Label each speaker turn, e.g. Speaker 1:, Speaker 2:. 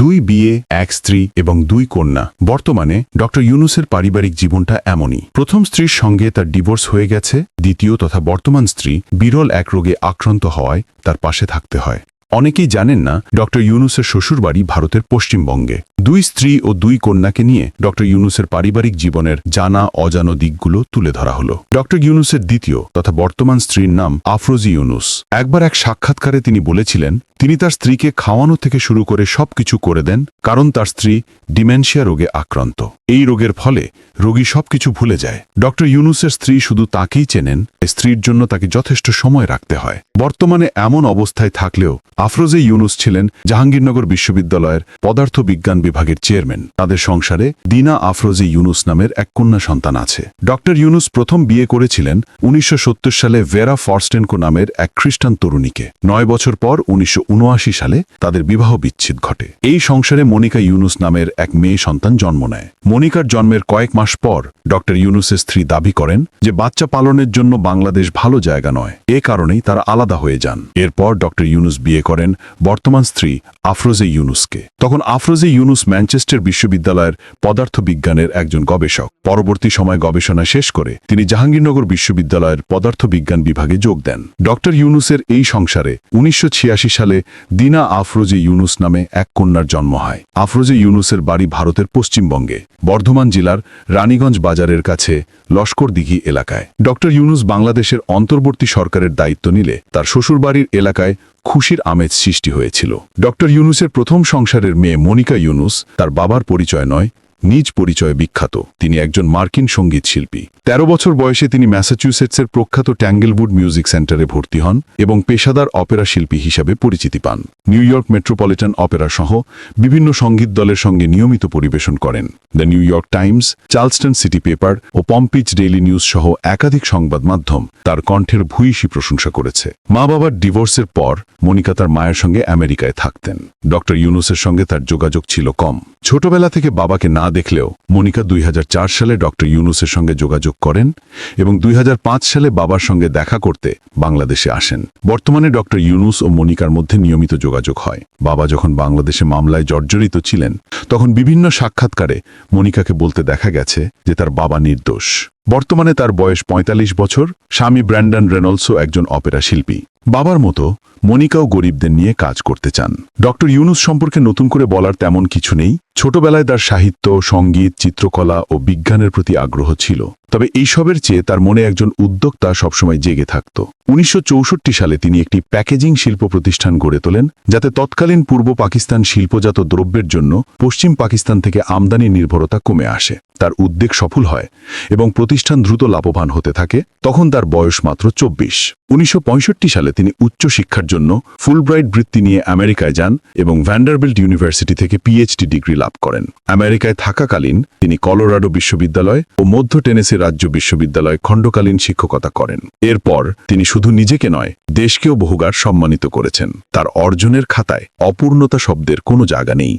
Speaker 1: দুই বিয়ে এক স্ত্রী এবং দুই কন্যা বর্তমানে ড ইউনুসের পারিবারিক জীবনটা এমনই প্রথম স্ত্রীর সঙ্গে তার ডিভোর্স হয়ে গেছে দ্বিতীয় তথা বর্তমান স্ত্রী বিরল এক রোগে আক্রান্ত হওয়ায় তার পাশে থাকতে হয় অনেকেই জানেন না ড ইউনুসের শ্বশুরবাড়ি ভারতের পশ্চিমবঙ্গে দুই স্ত্রী ও দুই কন্যাকে নিয়ে ড ইউনুসের পারিবারিক জীবনের জানা অজানো দিকগুলো তুলে ধরা হলো ড ইউনুসের দ্বিতীয় তথা বর্তমান স্ত্রীর নাম আফরোজি ইউনুস একবার এক সাক্ষাৎকারে তিনি বলেছিলেন তিনি তার স্ত্রীকে খাওয়ানো থেকে শুরু করে সব কিছু করে দেন কারণ তার স্ত্রী ডিমেনশিয়া রোগে আক্রান্ত এই রোগের ফলে রোগী সবকিছু ভুলে যায় ডক্টর ইউনুসের স্ত্রী শুধু তাকেই চেনেন স্ত্রীর জন্য তাকে যথেষ্ট সময় রাখতে হয় বর্তমানে এমন অবস্থায় থাকলেও আফরোজে ইউনুস ছিলেন জাহাঙ্গীরনগর বিশ্ববিদ্যালয়ের পদার্থ বিজ্ঞান বিভাগের চেয়ারম্যান তাদের সংসারে দিনা আফরোজে ইউনুস নামের এক কন্যা সন্তান আছে ডক্টর ইউনুস প্রথম বিয়ে করেছিলেন উনিশশো সালে ভেরা ফরস্টেনকো নামের এক খ্রিস্টান তরুণীকে নয় বছর পর উনিশশো সালে তাদের বিবাহ বিচ্ছেদ ঘটে এই সংসারে মনিকা ইউনুস নামের এক মেয়ে সন্তান জন্ম নেয় মনিকার জন্মের কয়েক মাস পর ডক্টর ইউনুসের স্ত্রী দাবি করেন যে বাচ্চা পালনের জন্য বাংলাদেশ ভালো জায়গা নয় এ কারণেই তারা আলাদা হয়ে যান এরপর ডক্টর ইউনুস বিয়ে করেন বর্তমান স্ত্রী আফরোজে ইউনুসকে তখন আফরোজে ইউনুস ম্যানচেস্টার বিশ্ববিদ্যালয়ের পদার্থবিজ্ঞানের একজন গবেষক পরবর্তী সময় গবেষণা শেষ করে তিনি জাহাঙ্গীরনগর বিশ্ববিদ্যালয়ের পদার্থবিজ্ঞান বিভাগে যোগ দেন ডক্টর ইউনুসের এই সংসারে উনিশশো সালে সালে দিনা আফরোজে ইউনুস নামে এক কন্যার জন্ম হয় আফরোজে ইউনুসের বাড়ি ভারতের পশ্চিমবঙ্গে বর্ধমান জেলার রানীগঞ্জ বাজারের কাছে লস্কর দিঘি এলাকায় ড ইউনুস বাংলাদেশের অন্তর্বর্তী সরকারের দায়িত্ব নিলে তার শ্বশুরবাড়ির এলাকায় খুশির আমেজ সৃষ্টি হয়েছিল ড ইউনুসের প্রথম সংসারের মেয়ে মনিকা ইউনুস তার বাবার পরিচয় নয় নিজ পরিচয়ে বিখ্যাত তিনি একজন মার্কিন সঙ্গীত শিল্পী তেরো বছর বয়সে তিনি ম্যাসাচুসেটসের প্রখ্যাত ট্যাঙ্গেলউড মিউজিক সেন্টারে ভর্তি হন এবং পেশাদার অপেরা শিল্পী হিসাবে পরিচিতি পান নিউ ইয়র্ক মেট্রোপলিটন অপেরা সহ বিভিন্ন সঙ্গীত দলের সঙ্গে নিয়মিত পরিবেশন করেন the New York Times Charleston City Paper ও পম্পিচ ডেইলি নিউজ সহ একাধিক সংবাদ মাধ্যম তার কণ্ঠের ভূয়সী প্রশংসা করেছে মা বাবার ডিভোর্সের পর মনিকা তার মায়ের সঙ্গে আমেরিকায় থাকতেন ডক্টর ইউনুসের সঙ্গে তার যোগাযোগ ছিল কম ছোটবেলা থেকে বাবাকে না দেখলেও মনিকা দুই সালে ডক্টর ইউনুসের সঙ্গে যোগাযোগ করেন এবং দুই সালে বাবার সঙ্গে দেখা করতে বাংলাদেশে আসেন বর্তমানে ডক্টর ইউনুস ও মনিকার মধ্যে নিয়মিত যোগাযোগ হয় বাবা যখন বাংলাদেশে মামলায় জর্জরিত ছিলেন তখন বিভিন্ন সাক্ষাৎকারে মনিকাকে বলতে দেখা গেছে যে তার বাবা নির্দোষ বর্তমানে তার বয়স ৪৫ বছর স্বামী ব্র্যান্ডন রেনলসও একজন অপেরা শিল্পী বাবার মতো মনিকাও গরিবদের নিয়ে কাজ করতে চান ডক্টর ইউনুস সম্পর্কে নতুন করে বলার তেমন কিছু নেই ছোটবেলায় তার সাহিত্য সঙ্গীত চিত্রকলা ও বিজ্ঞানের প্রতি আগ্রহ ছিল তবে এইসবের চেয়ে তার মনে একজন উদ্যোক্তা সবসময় জেগে থাকত উনিশশো সালে তিনি একটি প্যাকেজিং শিল্প প্রতিষ্ঠান গড়ে তোলেন যাতে তৎকালীন পূর্ব পাকিস্তান শিল্পজাত দ্রব্যের জন্য পশ্চিম পাকিস্তান থেকে আমদানি নির্ভরতা কমে আসে তার উদ্বেগ সফল হয় এবং প্রতিষ্ঠান দ্রুত লাভবান হতে থাকে তখন তার বয়স মাত্র চব্বিশ উনিশশো সালে তিনি উচ্চ শিক্ষার জন্য ফুলব্রাইট বৃত্তি নিয়ে আমেরিকায় যান এবং ভ্যান্ডারবিল্ট ইউনিভার্সিটি থেকে পিএইচডি ডিগ্রি লাভ করেন আমেরিকায় থাকাকালীন তিনি কলোরাডো বিশ্ববিদ্যালয় ও মধ্য টেনেসি রাজ্য বিশ্ববিদ্যালয়ে খণ্ডকালীন শিক্ষকতা করেন এরপর তিনি শুধু নিজেকে নয় দেশকেও বহুগার সম্মানিত করেছেন তার অর্জনের খাতায় অপূর্ণতা শব্দের কোনো জায়গা নেই